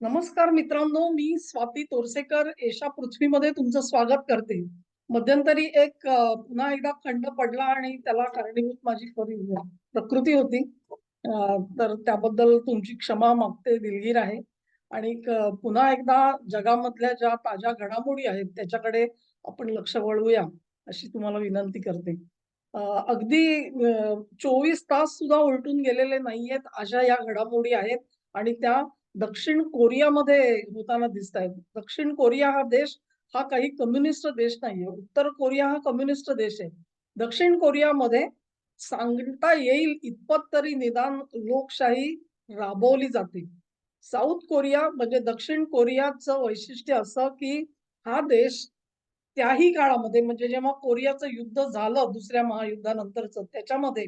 नमस्कार मित्रांनो मी स्वाती तोरसेकर एशा पृथ्वीमध्ये तुमचं स्वागत करते. मध्यंतरी एक पुन्हा एकदा खंड पडला आणि त्याला कारणीभूत माझी खरी प्रकृती होती. तर त्याबद्दल तुमची क्षमा मागते दिलगीर आहे. आणि पुन्हा एकदा जगामधल्या ज्या ताज्या घडामोडी आहेत त्याच्याकडे आपण लक्ष वळवूया अशी तुम्हाला विनंती करते. अगदी चोवीस तास सुद्धा उलटून गेलेले नाहीयेत अशा या घडामोडी आहेत आणि त्या दक्षिण कोरियामध्ये होताना दिसत आहेत दक्षिण कोरिया हा देश हा काही कम्युनिस्ट देश नाहीये. उत्तर कोरिया हा कम्युनिस्ट देश आहे. दक्षिण कोरियामध्ये सांगता येईल इतपत तरी निदान लोकशाही राबवली जाते. साऊथ कोरिया म्हणजे दक्षिण कोरियाचं वैशिष्ट्य असं की हा देश त्याही काळामध्ये म्हणजे जेव्हा कोरियाचं युद्ध झालं दुसऱ्या महायुद्धानंतरच त्याच्यामध्ये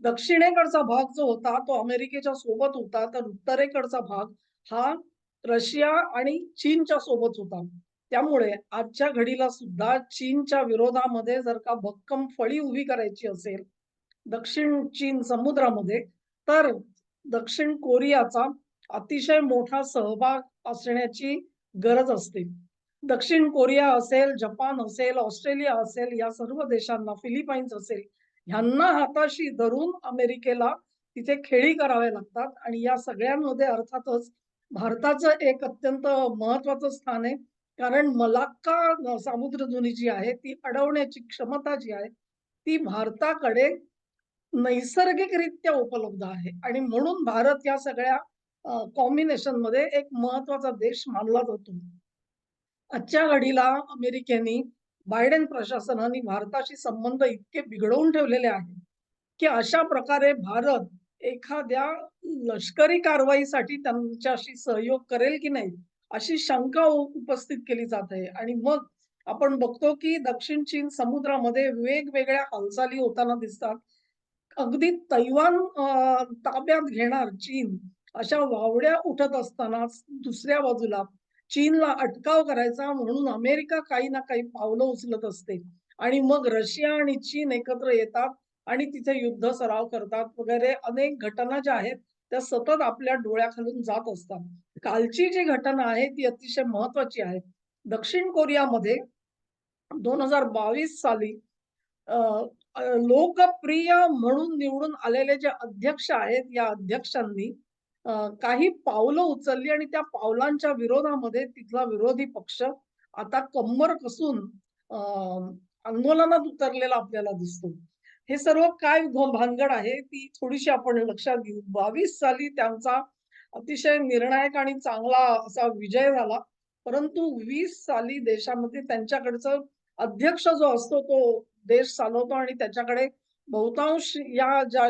दक्षिणेकडचा भाग जो होता तो अमेरिकेच्या सोबत होता तर उत्तरेकडचा भाग हा रशिया आणि चीनच्या सोबत होता. त्यामुळे आजच्या घडीला सुद्धा चीनच्या विरोधामध्ये जर का भक्कम फळी उभी करायची असेल दक्षिण चीन समुद्रामध्ये तर दक्षिण कोरियाचा अतिशय मोठा सहभाग असण्याची गरज असते. दक्षिण कोरिया असेल जपान असेल ऑस्ट्रेलिया असेल या सर्व देशांना फिलिपाईन्स असेल ह्यांना हाताशी धरून अमेरिकेला तिथे खेळी करावे लागतात. आणि या सगळ्यांमध्ये अर्थातच भारताचं एक अत्यंत महत्वाचं स्थान आहे. कारण मलाक्का सामुद्रधुनी जी आहे ती अडवण्याची क्षमता जी आहे ती भारताकडे नैसर्गिकरित्या उपलब्ध आहे. आणि म्हणून भारत या सगळ्या कॉम्बिनेशनमध्ये एक महत्त्वाचा देश मानला जातो. आजच्या घडीला अमेरिकेने बायडेन प्रशासनाने भारताशी संबंध इतके बिघडवून ठेवलेले आहेत की अशा प्रकारे भारत एखाद्या लष्करी कारवाईसाठी त्यांच्याशी सहयोग करेल की नाही अशी शंका उपस्थित केली जात आहे. आणि मग आपण बघतो की दक्षिण चीन समुद्रामध्ये वेगवेगळ्या हालचाली होताना दिसतात. अगदी तैवान ताब्यात घेणार चीन अशा वावड्या उठत असताना दुसऱ्या बाजूला चीनला अटकाव करायचा म्हणून अमेरिका काही ना काही पावलं उचलत असते. आणि मग रशिया आणि चीन एकत्र येतात आणि तिथे युद्ध सराव करतात. वगैरे अनेक घटना ज्या आहेत त्या सतत आपल्या डोळ्याखालून जात असतात. कालची जी घटना आहे ती अतिशय महत्वाची आहे. दक्षिण कोरियामध्ये दोन हजार बावीस साली लोकप्रिय म्हणून निवडून आलेले जे अध्यक्ष आहेत या अध्यक्षांनी काही पावलं उचलली आणि त्या पावलांच्या विरोधामध्ये तिथला विरोधी पक्ष आता कंबर कसून आंदोलनात उतरलेला आपल्याला दिसतो. हे सर्व काय भानगड आहे ती थोडीशी आपण लक्षात घेऊ. बावीस साली त्यांचा अतिशय निर्णायक आणि चांगला असा विजय झाला. परंतु वीस साली देशामध्ये त्यांच्याकडचं अध्यक्ष जो असतो तो देश चालवतो आणि त्याच्याकडे बहुतांश या ज्या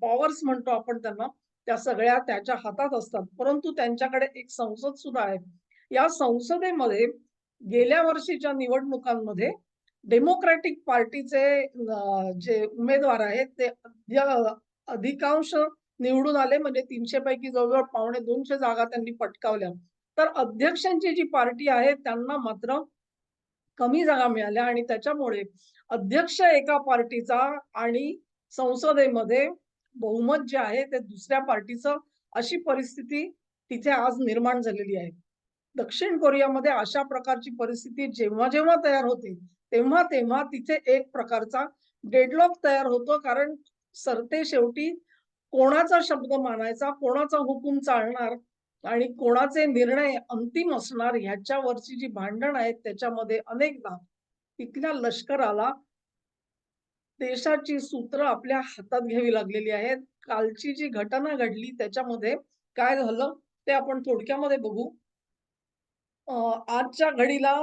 पॉवर्स म्हणतो आपण त्यांना त्या सगळ्या त्याच्या हातात असतात. परंतु त्यांच्याकडे एक संसद सुद्धा आहे. या संसदेमध्ये गेल्या वर्षीच्या निवडणुकांमध्ये डेमोक्रॅटिक पार्टीचे जे उमेदवार आहेत ते अधिकांश निवडून आले. म्हणजे तीनशे पैकी जवळजवळ पावणे दोनशे जागा त्यांनी पटकावल्या. तर अध्यक्षांची जी पार्टी आहे त्यांना मात्र कमी जागा मिळाल्या. आणि त्याच्यामुळे अध्यक्ष एका पार्टीचा आणि संसदेमध्ये बहुमत जे आहे ते दुसऱ्या पार्टीचं अशी परिस्थिती तिथे आज निर्माण झालेली आहे. दक्षिण कोरियामध्ये अशा प्रकारची परिस्थिती जेव्हा जेव्हा तयार होते तेव्हा तेव्हा तिथे एक प्रकारचा डेडलॉक तयार होतो कारण सरते शेवटी कोणाचा शब्द मानायचा कोणाचा हुकूम चालणार आणि कोणाचे निर्णय अंतिम असणार ह्याच्यावरची जी भांडण आहेत त्याच्यामध्ये अनेकदा तिथल्या लष्कराला देशाची सूत्र आपल्या हातात घ्यावी लागलेली आहेत. कालची जी घटना घडली त्याच्यामध्ये काय झालं ते आपण थोडक्यामध्ये बघू. आजच्या घडीला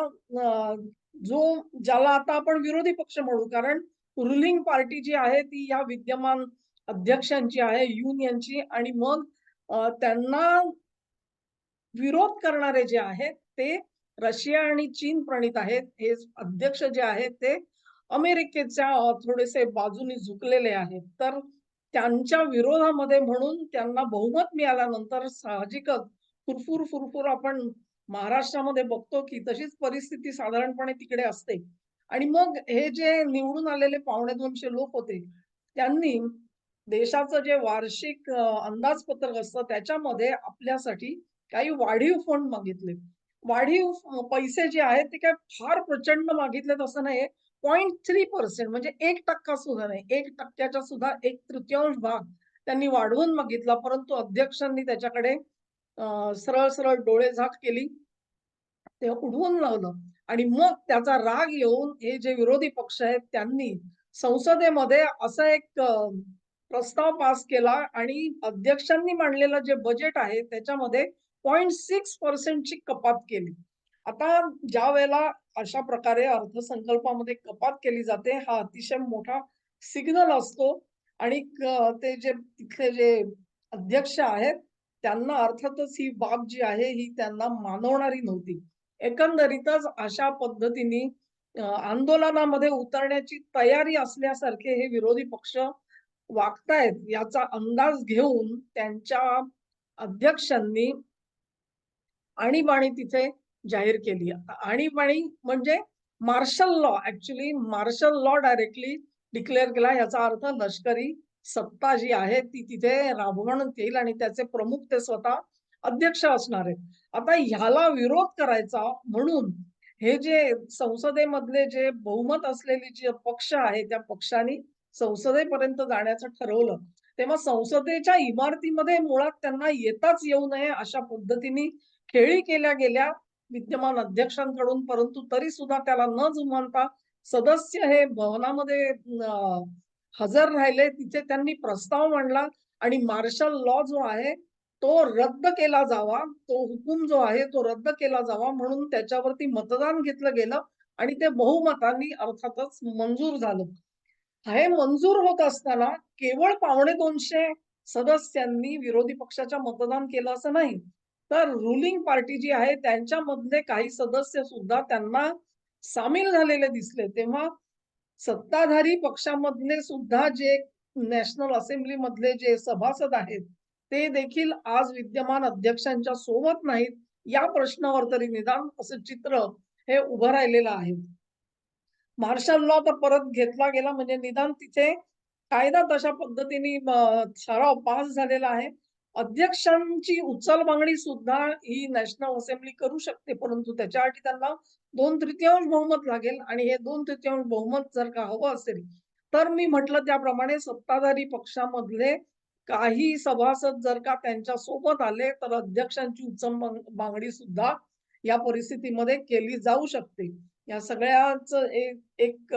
जो ज्याला आता आपण विरोधी पक्ष म्हणू कारण रुलिंग पार्टी जी आहे ती या विद्यमान अध्यक्षांची आहे युनियनची आणि मग त्यांना विरोध करणारे जे आहेत ते रशिया आणि चीन प्रणित आहेत. हे अध्यक्ष जे आहेत ते अमेरिकेच्या थोडेसे बाजूनी झुकलेले आहेत. तर त्यांच्या विरोधामध्ये म्हणून त्यांना बहुमत मिळाल्यानंतर साहजिकच फुरफुर फुरफुर आपण महाराष्ट्रामध्ये बघतो की तशीच परिस्थिती साधारणपणे तिकडे असते. आणि मग हे जे निवडून आलेले पावणे दोनशे लोक होते त्यांनी देशाचं जे वार्षिक अंदाजपत्रक असतं त्याच्यामध्ये आपल्यासाठी काही वाढीव फंड मागितले. वाढीव पैसे जे आहेत ते काय फार प्रचंड मागितलेत असं नाहीये. पॉईंट थ्री पर्सेंट म्हणजे एक टक्का सुद्धा नाही. एक टक्क्याच्या सुद्धा एक तृतीयांश भाग त्यांनी वाढवून मागितला. परंतु अध्यक्षांनी त्याच्याकडे सरळ सरळ डोळे झाक केली. ते उडवून लावलं. आणि मग त्याचा राग येऊन हे जे विरोधी पक्ष आहेत त्यांनी संसदेमध्ये असा एक प्रस्ताव पास केला. आणि अध्यक्षांनी मांडलेलं जे बजेट आहे त्याच्यामध्ये पॉईंट सिक्स पर्सेंटची कपात केली. आता ज्या वेळेला अशा प्रकारे अर्थसंकल्पामध्ये कपात केली जाते. हा अतिशय मोठा सिग्नल असतो. आणि ते जे तिथले जे अध्यक्ष आहेत त्यांना अर्थातच ही बाब जी आहे ही त्यांना मानवणारी नव्हती. एकंदरीतच अशा पद्धतीने आंदोलनामध्ये उतरण्याची तयारी असल्यासारखे हे विरोधी पक्ष वागतायत याचा अंदाज घेऊन त्यांच्या अध्यक्षांनी आणीबाणी तिथे जाहीर केली. आणीबाणी म्हणजे martial law actually martial law directly declare केला. याचा अर्थ लष्करी सत्ता जी आहे ती तिथे राबवण्यात येईल आणि त्याचे प्रमुख ते स्वतः अध्यक्ष असणार आहेत. आता ह्याला विरोध करायचा म्हणून हे जे संसदेमधले जे बहुमत असलेली जे पक्ष आहे त्या पक्षांनी संसदेपर्यंत जाण्याचं ठरवलं. तेव्हा संसदेच्या इमारतीमध्ये मुळात त्यांना येताच येऊ नये अशा पद्धतीने खेळी केल्या गेल्या. विद्यमान अध्यक्षांकडून परंतु तरी सुद्धा त्याला न जुमानता सदस्य हे भवनामध्ये हजर राहिले. तिथे त्यांनी प्रस्ताव मांडला आणि मार्शल लॉ जो आहे तो रद्द केला जावा. तो हुकूम जो आहे तो रद्द केला जावा म्हणून त्याच्यावरती मतदान घेतलं गेलं आणि ते बहुमतांनी अर्थातच मंजूर झालं. हे मंजूर होत असताना केवळ पावणे दोनशे सदस्यांनी विरोधी पक्षाच्या मतदान केलं असं नाही. तर रुलिंग पार्टी जी आहे त्यांच्यामधले काही सदस्य सुद्धा त्यांना सामील झालेले दिसले. तेव्हा सत्ताधारी पक्षामधले सुद्धा जे नॅशनल असेंब्ली मधले जे सभासद आहेत ते देखील आज विद्यमान अध्यक्षांच्या सोबत नाहीत. या प्रश्नावर तरी निदान असं चित्र हे उभं राहिलेलं आहे. मार्शल लॉ तर परत घेतला गेला म्हणजे निदान तिथे कायदा तशा पद्धतीने अ, ठराव पास झालेला आहे. अध्यक्षांची उचल मागणी सुद्धा ही नॅशनल असेंब्ली करू शकते परंतु त्याच्यासाठी त्यांना दोन तृतीयांश बहुमत लागेल आणि हे दोन तृतीयांश बहुमत जर का हवं असेल तर मी म्हटलं त्याप्रमाणे सत्ताधारी पक्षामधले काही सभासद जर का त्यांच्यासोबत आले तर अध्यक्षांची उचल माग- मागणी सुद्धा या परिस्थितीमध्ये केली जाऊ शकते. या सगळ्याच एक एक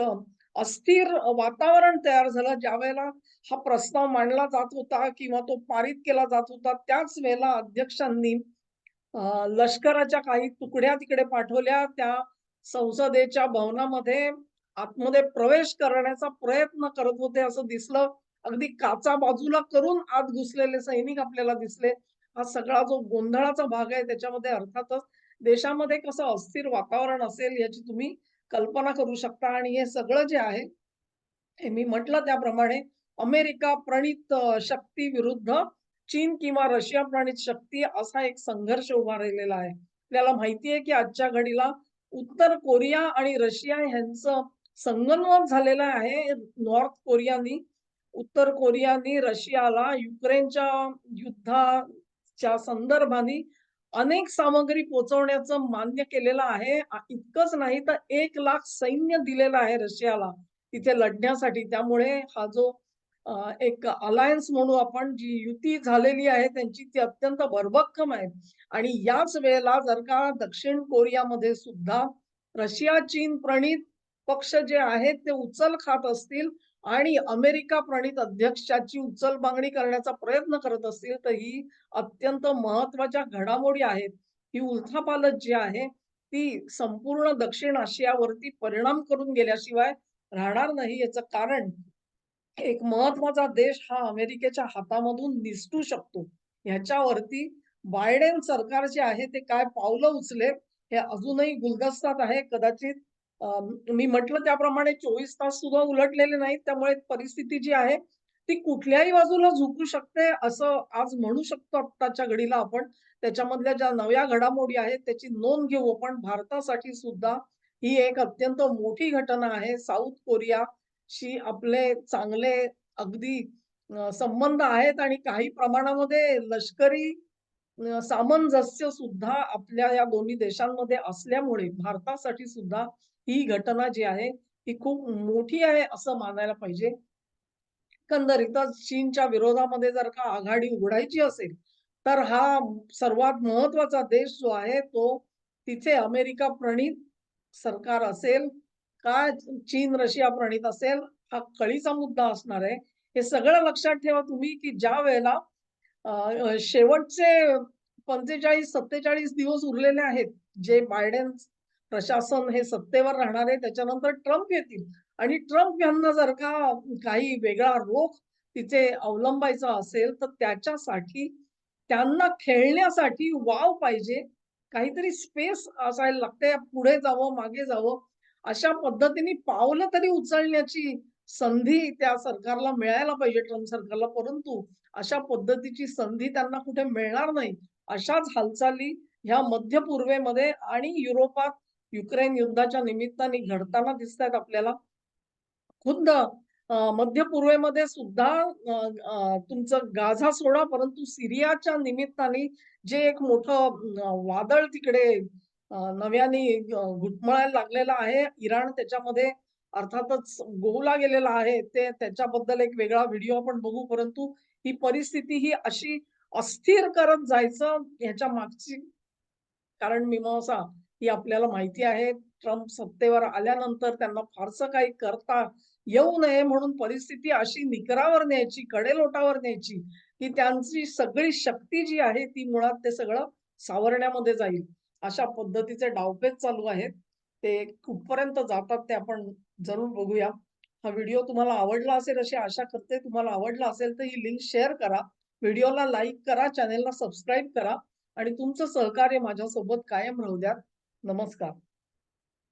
अस्थिर वातावरण तयार झालं. ज्या वेळेला हा प्रस्ताव मांडला जात होता किंवा तो पारित केला जात होता त्याच वेळेला अध्यक्षांनी लष्कराच्या काही तुकड्या तिकडे पाठवल्या. त्या संसदेच्या भवनामध्ये आतमध्ये प्रवेश करण्याचा प्रयत्न करत होते असं दिसलं. अगदी काचा बाजूला करून आत घुसलेले सैनिक आपल्याला दिसले. हा सगळा जो गोंधळाचा भाग आहे त्याच्यामध्ये अर्थातच देशामध्ये कसं अस्थिर वातावरण असेल याची तुम्ही कल्पना करू शकता. आणि हे सगळं जे आहे हे मी म्हटलं त्याप्रमाणे अमेरिका प्रणित शक्ती विरुद्ध चीन किंवा रशिया प्रणित शक्ती असा एक संघर्ष उभा राहिलेला आहे. आपल्याला माहिती आहे की आजच्या घडीला उत्तर कोरिया आणि रशिया यांचं संगनमत झालेलं आहे. नॉर्थ कोरियानी उत्तर कोरियानी रशियाला युक्रेनच्या युद्धाच्या संदर्भाने अनेक सामग्री पोहोचवण्याचं मान्य केलेलं आहे. इतकंच नाही तर एक लाख सैन्य दिलेलं आहे रशियाला तिथे लढण्यासाठी. त्यामुळे हा जो एक अलायन्स म्हणू आपण जी युती झालेली आहे त्यांची ती अत्यंत भरभक्कम आहे. आणि याच वेळेला जर का दक्षिण कोरियामध्ये सुद्धा रशिया चीन प्रणित पक्ष जे आहेत ते उचल खात असतील आणि अमेरिका प्रणित अध्यक्षाची उचल मागणी करण्याचा प्रयत्न करत असतील तर ही अत्यंत महत्त्वाच्या घडामोडी आहेत. ही उलथापालत जी आहे ती संपूर्ण दक्षिण आशियावरती परिणाम करून गेल्याशिवाय राहणार नाही याचं कारण एक महत्त्वाचा देश हा अमेरिकेच्या हातामधून निसटू शकतो. ह्याच्यावरती बायडेन सरकार जे आहे ते काय पावलं उचले हे अजूनही गुलदस्तात आहे. कदाचित मी म्हटलं त्याप्रमाणे चोवीस तास सुद्धा उलटलेले नाहीत. त्यामुळे परिस्थिती जी आहे ती कुठल्याही बाजूला झुकू शकते असं आज म्हणू शकतो आत्ताच्या घडीला आपण. त्याच्यामधल्या ज्या नव्या घडामोडी आहेत त्याची नोंद घेऊ आपण. भारतासाठी सुद्धा ही एक अत्यंत मोठी घटना आहे. साऊथ कोरियाशी आपले चांगले अगदी संबंध आहेत आणि काही प्रमाणामध्ये लष्करी सामंजस्य सुद्धा आपल्या या दोन्ही देशांमध्ये असल्यामुळे भारतासाठी सुद्धा ही घटना जी आहे, ही खूप मोठी आहे असं मानायला पाहिजे. एकंदरीतच चीनच्या विरोधामध्ये जर का आघाडी उघडायची असेल, तर हा सर्वात महत्त्वाचा देश जो आहे तो तिथे अमेरिका प्रणीत सरकार असेल का चीन रशिया प्रणीत असेल, हा कळीचा मुद्दा असणार आहे. हे सगळं लक्षात ठेवा तुम्ही, की ज्या वेळेला शेवटचे 45-47 दिवस उरलेले आहेत, जे बायडेन प्रशासन हे सत्तेवर राहणार आहे. त्याच्यानंतर ट्रम्प येतील आणि ट्रम्प यांना जर का काही वेगळा रोख तिथे अवलंबायचा असेल, तर त्याच्यासाठी त्यांना खेळण्यासाठी वाव पाहिजे. काहीतरी स्पेस असायला लागते. पुढे जावं, मागे जावं, अशा पद्धतीने पावलं तरी उचलण्याची संधी त्या सरकारला मिळायला पाहिजे, ट्रम्प सरकारला. परंतु अशा पद्धतीची संधी त्यांना कुठे मिळणार नाही. अशाच हालचाली ह्या मध्य पूर्वेमध्ये आणि युरोपात युक्रेन युद्धाच्या निमित्ताने घडताना दिसतायत आपल्याला. खुद्द मध्य पूर्वेमध्ये सुद्धा तुमचं गाझा सोडा, परंतु सिरियाच्या निमित्ताने जे एक मोठं वादळ तिकडे नव्याने घुटमळायला लागलेलं आहे. इराण त्याच्यामध्ये अर्थातच गोवला गेलेला आहे. ते त्याच्याबद्दल एक वेगळा व्हिडिओ आपण बघू. परंतु ही परिस्थिती ही अशी अस्थिर करत जायचं ह्याच्या मागची कारण मीमांसा ही आपल्याला माहिती आहे. ट्रम्प सत्तेवर आल्यानंतर त्यांना फारसं काही करता येऊ नये म्हणून परिस्थिती अशी निकरावर न्यायची, कडेलोटावर न्यायची, की त्यांची सगळी शक्ती जी आहे ती मुळात ते सगळं सावरण्यामध्ये जाईल. अशा पद्धतीचे डावपेच चालू आहेत. ते कुठपर्यंत जातात ते आपण जरूर बघूया. हा व्हिडिओ तुम्हाला आवडला असेल अशी आशा करते. तुम्हाला आवडला असेल तर ही लिंक शेअर करा. व्हिडिओला लाईक करा, चॅनेलला सबस्क्राईब करा आणि तुमचं सहकार्य माझ्यासोबत कायम राहू द्या. नमस्कार.